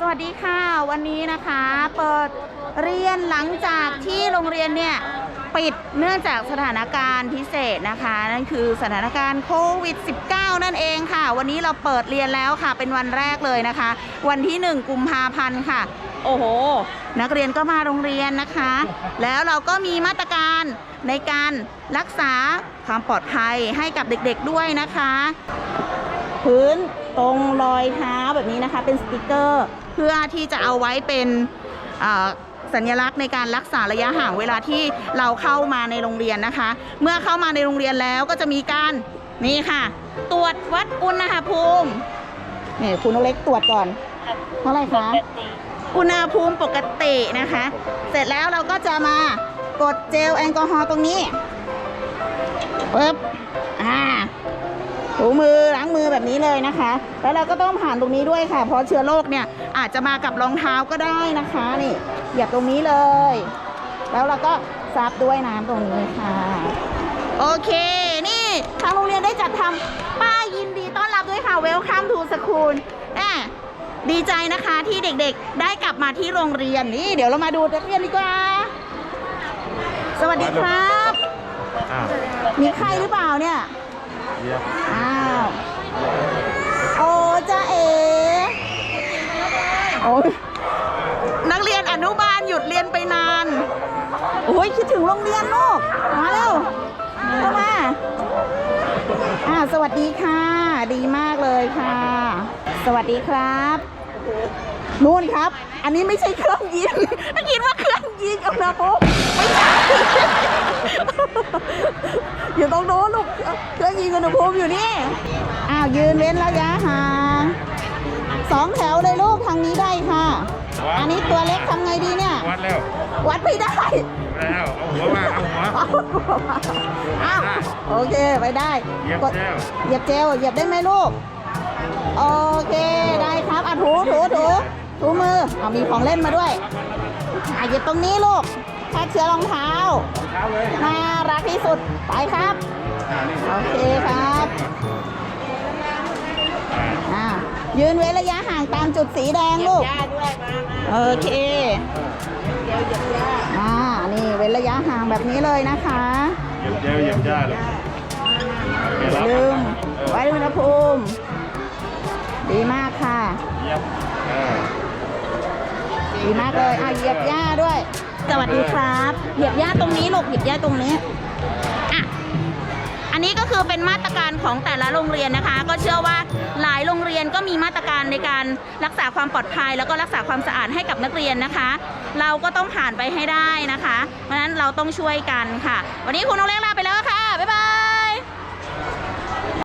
สวัสดีค่ะ วันนี้นะคะเปิดเรียนหลังจากที่โรงเรียนเนี่ยปิดเนื่องจากสถานการณ์พิเศษนะคะ นั่นคือสถานการณ์โควิด -19 นั่นเองค่ะ วันนี้เราเปิดเรียนแล้วค่ะ เป็นวันแรกเลยนะคะ วันที่ 1 กุมภาพันธ์ค่ะ โอ้โห นักเรียนก็มาโรงเรียนนะคะ แล้วเราก็มีมาตรการในการรักษาความปลอดภัยให้กับเด็กๆด้วยนะคะ พื้น ตรงรอยเท้าแบบนี้นะคะเป็นสติกเกอร์ เพื่อที่จะเอาไว้เป็นสัญลักษณ์ในการรักษาระยะห่างเวลาที่เราเข้ามาในโรงเรียนนะคะ เมื่อเข้ามาในโรงเรียนแล้วก็จะมีการนี่ค่ะ ตรวจวัดอุณหภูมินี่คุณนกเล็กตรวจก่อนเท่าไหร่คะอุณหภูมิปกตินะคะ เสร็จแล้วเราก็จะมากดเจลแอลกอฮอล์ตรงนี้ปึ๊บอ่าถูมือ นี้เลยนะคะ แล้วเราก็ต้องผ่านตรงนี้ด้วยค่ะ เพราะเชื้อโรคเนี่ยอาจจะมากับรองเท้าก็ได้นะคะนี่เหยียบตรงนี้เลย แล้วเราก็ซับด้วยน้ำตรงนี้ค่ะ โอเค นี่ทางโรงเรียนได้จัดทำป้ายยินดีต้อนรับด้วยค่ะ Welcome to School อะดีใจนะคะที่เด็กๆ ได้กลับมาที่โรงเรียนนี่เดี๋ยวเรามาดูนักเรียนดีกว่า สวัสดีครับอ้าวมีใครหรือเปล่าเนี่ยเยี่ยมอ้าว โอ้จ้าเอโอ้ย นักเรียนอนุบาลหยุดเรียนไปนาน โอ้ยคิดถึงโรงเรียนลูก มาเร็วเข้ามาอ่าสวัสดีค่ะ ดีมากเลยค่ะ สวัสดีครับนู่นครับ อันนี้ไม่ใช่เครื่องยิงได้ยินว่าเครื่องยิงเอานะพกไม่ใช่อยู่ตรงโน้นลูก เครื่องยิงอุณหภูมิอยู่นี่ อ้าวยืนเว้นระยะห่างสองแถวเลย นนี้ตัวเล็กทำไงดีเนี่ย วัดแล้ววัดไม่ได้ แล้วเอาหัวมาเอาหัวเอาอ้าวโอเคไปได้เหยียบกดแล้วเหยียบเจลเหยียบได้ไหมลูก โอเคได้ครับอะถูถูถูถูมือเอามีของเล่นมาด้วยอะเหยียบตรงนี้ลูกแค่เชื้อรองเท้า เท้าเลยน่ารักที่สุดไปครับอ่านี่โอเคครับอ่า ยืนเว้นระยะห่างตามจุดสีแดงลูกโอเคอ่า นี่เว้นระยะห่างแบบนี้เลยนะคะ เหยียบเจลเหยียบหญ้าเลยอย่าลืมไว้อุณหภูมิ ดีมากค่ะ เหยียบเออดีมากเลยอะเหยียบหญ้าด้วย สวัสดีครับ เหยียบหญ้าตรงนี้ลูก เหยียบหญ้าตรงนี้อะอันนี้ ก็คือเป็นมาตรการของแต่ละโรงเรียนนะคะ ก็เชื่อว่าหลายโรงเรียนก็มีมาตรการในการรักษาความปลอดภัย แล้วก็รักษาความสะอาดให้กับนักเรียนนะคะ เราก็ต้องผ่านไปให้ได้นะคะ เพราะฉะนั้นเราต้องช่วยกันค่ะ วันนี้คุณน้องเล็กลาไปแล้วค่ะ